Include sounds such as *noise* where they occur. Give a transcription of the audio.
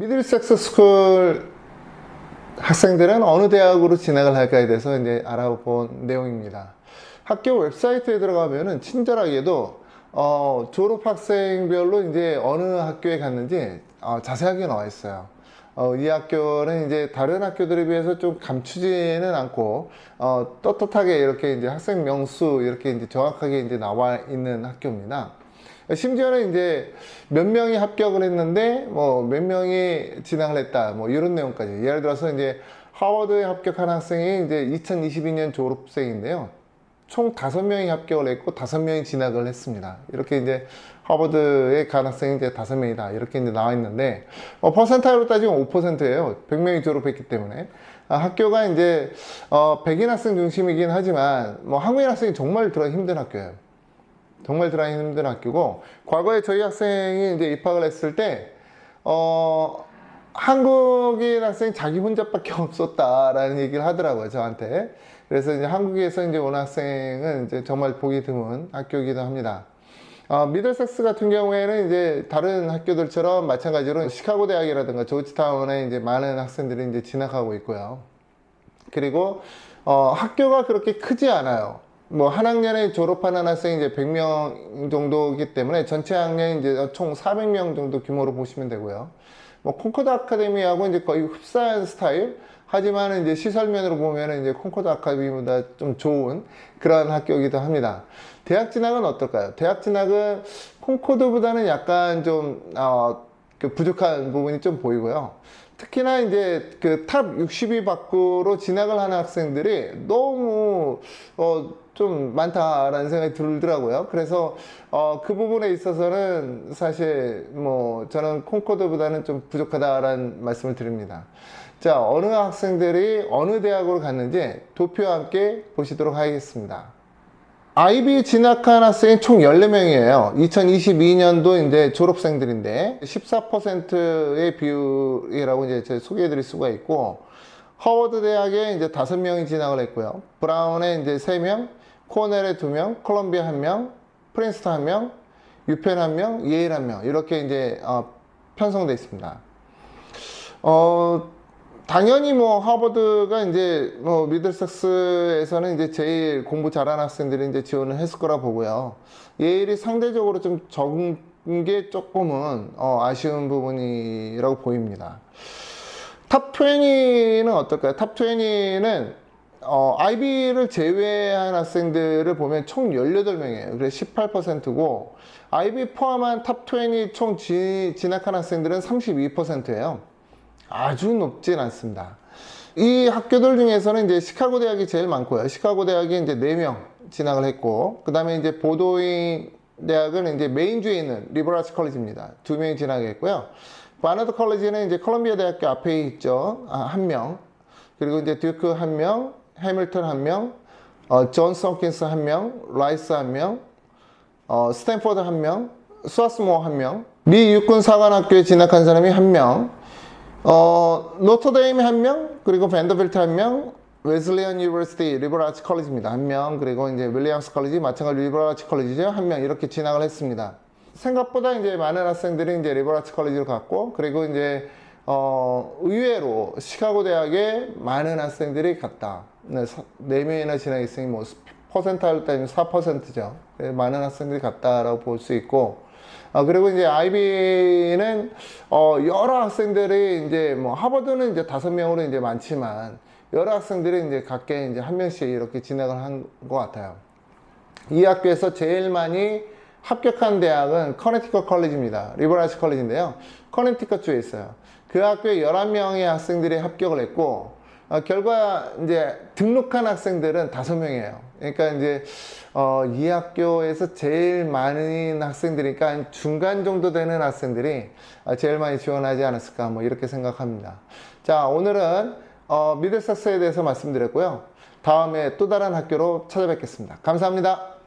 미들섹스 스쿨 학생들은 어느 대학으로 진학을 할까에 대해서 이제 알아본 내용입니다. 학교 웹사이트에 들어가면은 친절하게도 어, 졸업 학생별로 이제 어느 학교에 갔는지 어, 자세하게 나와 있어요. 어, 이 학교는 이제 다른 학교들에 비해서 좀 감추지는 않고 어, 떳떳하게 이렇게 이제 학생 명수 이렇게 이제 정확하게 이제 나와 있는 학교입니다. 심지어는 이제 몇 명이 합격을 했는데 뭐 몇 명이 진학을 했다 뭐 이런 내용까지. 예를 들어서 이제 하버드에 합격한 학생이 이제 2022년 졸업생인데요. 총 다섯 명이 합격을 했고 다섯 명이 진학을 했습니다. 이렇게 이제 하버드에 간 학생이 이제 다섯 명이다. 이렇게 이제 나와 있는데 어, 퍼센타일로 따지면 5%예요. 100명이 졸업했기 때문에. 아, 학교가 이제 어, 백인 학생 중심이긴 하지만 뭐 한국인 학생이 정말 들어 힘든 학교예요 정말 들어가기 힘든 학교고 과거에 저희 학생이 이제 입학을 했을 때 어, 한국인 학생 자기 혼자밖에 *laughs* 없었다라는 얘기를 하더라고요 저한테 그래서 이제 한국에서 이제 온 학생은 이제 정말 보기 드문 학교이기도 합니다. 어, 미들섹스 같은 경우에는 이제 다른 학교들처럼 마찬가지로 시카고 대학이라든가 조지타운에 이제 많은 학생들이 이제 진학하고 있고요. 그리고 어, 학교가 그렇게 크지 않아요. 뭐 한 학년에 졸업하는 학생이 이제 100명 정도이기 때문에 전체 학년이 이제 총 400명 정도 규모로 보시면 되고요. 뭐 콩코드 아카데미하고 이제 거의 흡사한 스타일. 하지만 이제 시설면으로 보면 이제 콩코드 아카데미보다 좀 좋은 그런 학교이기도 합니다. 대학 진학은 어떨까요? 대학 진학은 콩코드보다는 약간 좀 어, 그 부족한 부분이 좀 보이고요. 특히나 이제 그 탑 60위 밖으로 진학을 하는 학생들이 너무 어, 좀 많다라는 생각이 들더라고요. 그래서 어, 그 부분에 있어서는 사실 뭐 저는 콩코드보다는 좀 부족하다라는 말씀을 드립니다. 자, 어느 학생들이 어느 대학으로 갔는지 도표와 함께 보시도록 하겠습니다. 아이비 진학한 학생이 총 14명이에요. 2022년도 이제 졸업생들인데 14%의 비율이라고 이제 제가 소개해 드릴 수가 있고 허워드 대학에 이제 5명이 진학을 했고요. 브라운에 이제 3명, 코넬에 2명, 콜롬비아 1명, 프린스턴 1명, 유펜 1명, 예일 1명 이렇게 이제 어, 편성되어 있습니다. 어, 당연히 뭐 하버드가 이제 뭐 미들섹스에서는 이제 제일 공부 잘하는 학생들이 이제 지원을 했을 거라 보고요. 예일이 상대적으로 좀 적은 게 조금은 어, 아쉬운 부분이라고 보입니다. 탑 20는 어떨까요? 탑 20는 어, IB를 제외한 학생들을 보면 총 18명이에요. 그래서 18%고, IB 포함한 탑20 총 지, 진학한 학생들은 32%예요. 아주 높진 않습니다. 이 학교들 중에서는 이제 시카고 대학이 제일 많고요. 시카고 대학이 이제 4명 진학을 했고, 그 다음에 이제 보도인 대학은 이제 메인주에 있는 리버라스 컬리지입니다. 두 명이 진학했고요. 바나드 컬리지는 이제 콜롬비아 대학교 앞에 있죠. 아, 한 명. 그리고 이제 듀크 한 명, 해밀턴 한 명, 어, 존 성킨스 한 명, 라이스 한 명, 어, 스탠포드 한 명, 스와스모 한 명, 미 육군 사관학교에 진학한 사람이 한 명, 어, 노터데임 한 명, 그리고 밴더빌트 한 명, 웨슬리언 유니버시티 아츠 컬리지입니다. 한 명, 그리고 이제 윌리엄스 컬리지, 마찬가지로 아츠 컬리지죠. 한 명, 이렇게 진학을 했습니다. 생각보다 이제 많은 학생들이 이제 아츠 컬리지를 갔고, 그리고 이제, 어, 의외로 시카고 대학에 많은 학생들이 갔다. 네, 사- 네 명이나 진학했으니 뭐, 퍼센타일 따지면 4%죠. 많은 학생들이 갔다라고 볼 수 있고, 어, 그리고 이제 아이비는 어, 여러 학생들이 이제 뭐 하버드는 이제 다섯 명으로 이제 많지만 여러 학생들이 이제 각계 이제 한 명씩 이렇게 진학을 한 것 같아요. 이 학교에서 제일 많이 합격한 대학은 커네티컷 컬리지입니다. 리버라시 컬리지인데요. 커네티컷 주에 있어요. 그 학교에 11명의 학생들이 합격을 했고 어, 결과 이제 등록한 학생들은 다섯 명이에요. 그러니까 이제 어, 이 학교에서 제일 많은 학생들이니까 한 중간 정도 되는 학생들이 어, 제일 많이 지원하지 않았을까 뭐 이렇게 생각합니다. 자 오늘은 어, 미들섹스에 대해서 말씀드렸고요. 다음에 또 다른 학교로 찾아뵙겠습니다. 감사합니다.